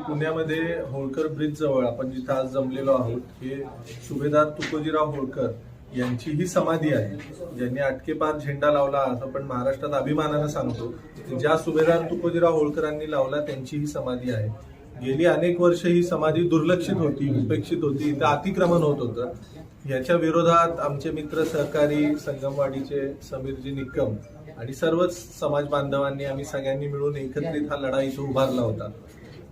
पुण्यामध्ये होळकर ब्रिज जवळ आपण जिथं आज जमलेलो आहोत हे सुभेदार तुकोजीराव होळकर यांची ही समाधी आहे. ज्यांनी अटकेपार झेंडा लावला असं पण महाराष्ट्रात अभिमानानं सांगतो. ज्या सुभेदार तुकोजीराव होळकरांनी लावला त्यांची ही समाधी आहे. गेली अनेक वर्ष ही समाधी दुर्लक्षित होती उपेक्षित होती इथं अतिक्रमण होत होतं. याच्या विरोधात आमचे मित्र सहकारी संगमवाडीचे समीरजी निकम आणि सर्वच समाज बांधवांनी आम्ही सगळ्यांनी मिळून एकत्रित हा लढा इथं उभारला होता.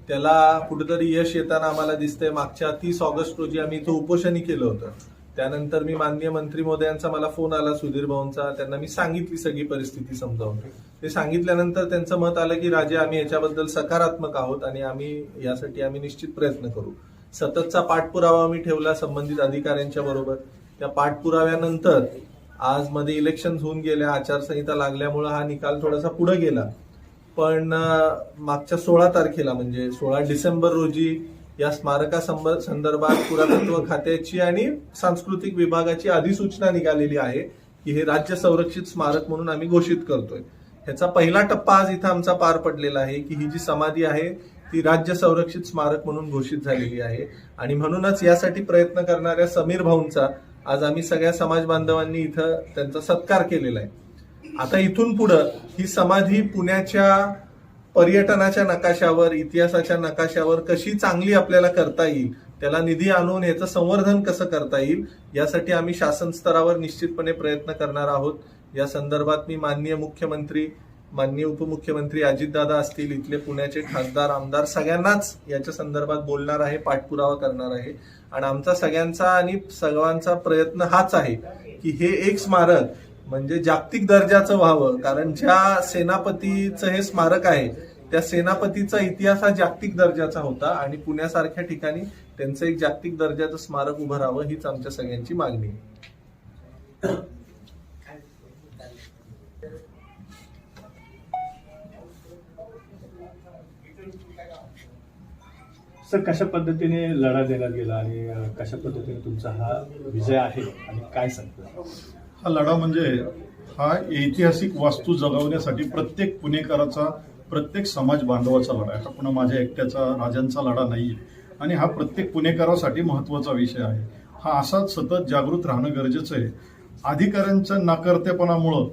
त्याला कुठेतरी यश येताना आम्हाला दिसतंय. मागच्या तीस ऑगस्ट रोजी आम्ही इथं उपोषणही केलं होतं. त्यानंतर मी माननीय मंत्री महोदयांचा मला फोन आला सुधीर भाऊंचा. त्यांना मी सांगितली सगळी परिस्थिती समजावून. ते सांगितल्यानंतर त्यांचं मत आलं की राजे आम्ही याच्याबद्दल सकारात्मक आहोत आणि आम्ही यासाठी आम्ही निश्चित प्रयत्न करू. सततचा पाठपुरावा आम्ही ठेवला संबंधित अधिकाऱ्यांच्या बरोबर. त्या पाठपुराव्यानंतर आज मध्ये इलेक्शन होऊन गेल्या आचारसंहिता लागल्यामुळे हा निकाल थोडासा पुढे गेला. पण मागच्या सोळा तारखेला म्हणजे सोळा डिसेंबर रोजी या स्मारका संदर्भात पुरातत्व खात्याची आणि सांस्कृतिक विभागाची अधिसूचना निघालेली आहे की हे राज्य संरक्षित स्मारक म्हणून आम्ही घोषित करतोय. ह्याचा पहिला टप्पा आज इथं आमचा पार पडलेला आहे की ही जी समाधी आहे ती राज्य संरक्षित स्मारक म्हणून घोषित झालेली आहे. आणि म्हणूनच यासाठी प्रयत्न करणाऱ्या समीर भाऊंचा आज आम्ही सगळ्या समाज बांधवांनी इथं त्यांचा सत्कार केलेला आहे. आता इथून पुढं ही समाधी पुण्याच्या पर्यटनाच्या नकाशावर इतिहासाच्या नकाशावर कशी चांगली आपल्याला करता येईल त्याला निधी आणून याचं संवर्धन कसं करता येईल यासाठी आम्ही शासन स्तरावर निश्चितपणे प्रयत्न करणार आहोत. या संदर्भात मी माननीय मुख्यमंत्री माननीय उपमुख्यमंत्री अजितदादा असतील इथले पुण्याचे खासदार आमदार सगळ्यांनाच याच्या संदर्भात बोलणार आहे पाठपुरावा करणार आहे. आणि आमचा सगळ्यांचा आणि सर्वांचा प्रयत्न हाच आहे की हे एक स्मारक म्हणजे जागतिक दर्जाचं व्हावं. कारण ज्या सेनापतीचं हे स्मारक आहे त्या सेनापतीचा इतिहास हा जागतिक दर्जाचा होता आणि पुण्यासारख्या ठिकाणी त्यांचं एक जागतिक दर्जाचं स्मारक उभं राहावं हीच आमच्या सगळ्यांची मागणी. आहे सर कशा पद्धतीने लढा दिला गेला आणि कशा पद्धतीने तुमचा हा विजय आहे आणि काय सांगतो? हा लढा म्हणजे हा ऐतिहासिक वास्तू जगवण्यासाठी प्रत्येक पुणेकराचा प्रत्येक समाज बांधवाचा लढा आहे. हा पुन्हा माझ्या एकट्याचा राजांचा लढा नाही आहे आणि हा प्रत्येक पुणेकरासाठी महत्त्वाचा विषय आहे. हा असाच सतत जागृत राहणं गरजेचं आहे. अधिकाऱ्यांच्या नाकर्तेपणामुळं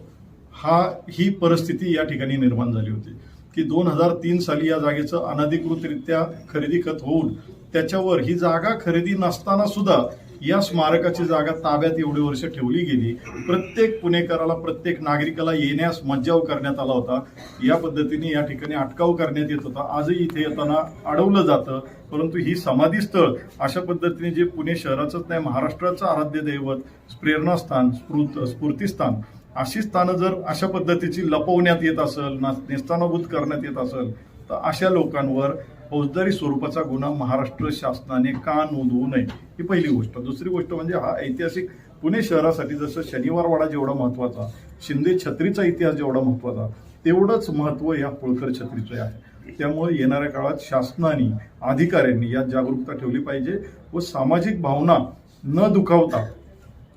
हा ही परिस्थिती या ठिकाणी निर्माण झाली होती. की दोन हजार तीन साली या जागेचं अनधिकृतरित्या खरेदी खत होऊन त्याच्यावर ही जागा खरेदी नसताना सुद्धा या स्मारकाची जागा ताब्यात एवढी वर्ष ठेवली गेली. प्रत्येक पुणेकराला प्रत्येक नागरिकाला येण्यास मज्जाव करण्यात आला होता. या पद्धतीने या ठिकाणी अटकाव करण्यात येत होता. आजही इथे येताना अडवलं जातं. परंतु ही समाधी स्थळ अशा पद्धतीने जे पुणे शहराचंच नाही महाराष्ट्राचं आराध्य दैवत प्रेरणास्थान स्फूर्त स्फूर्तिस्थान अशी स्थानं जर अशा पद्धतीची लपवण्यात येत असेल ना- नेस्तानाभूत करण्यात येत असेल तर अशा लोकांवर फौजदारी स्वरूपाचा गुन्हा महाराष्ट्र शासनाने का नोंदवू नये ही पहिली गोष्ट. दुसरी गोष्ट म्हणजे हा ऐतिहासिक पुणे शहरासाठी जसं शनिवारवाडा जेवढा महत्त्वाचा शिंदे छत्रीचा इतिहास जेवढा महत्त्वाचा तेवढंच महत्त्व या होळकर छत्रीचं आहे. त्यामुळे येणाऱ्या काळात शासनाने अधिकाऱ्यांनी यात जागरूकता ठेवली पाहिजे व सामाजिक भावना न दुखावता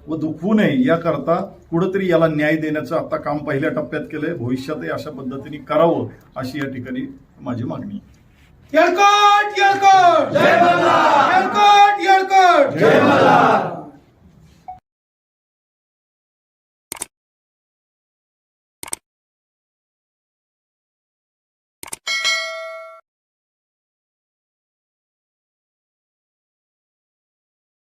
व दुखवू नये याकरता कुठंतरी याला न्याय देण्याचं आता काम पहिल्या टप्प्यात केलंय. भविष्यातही अशा पद्धतीने करावं अशी या ठिकाणी माझी मागणी आहे. येळकोट येळकोट. जय मल्हार येळकोट येळकोट. जय मल्हार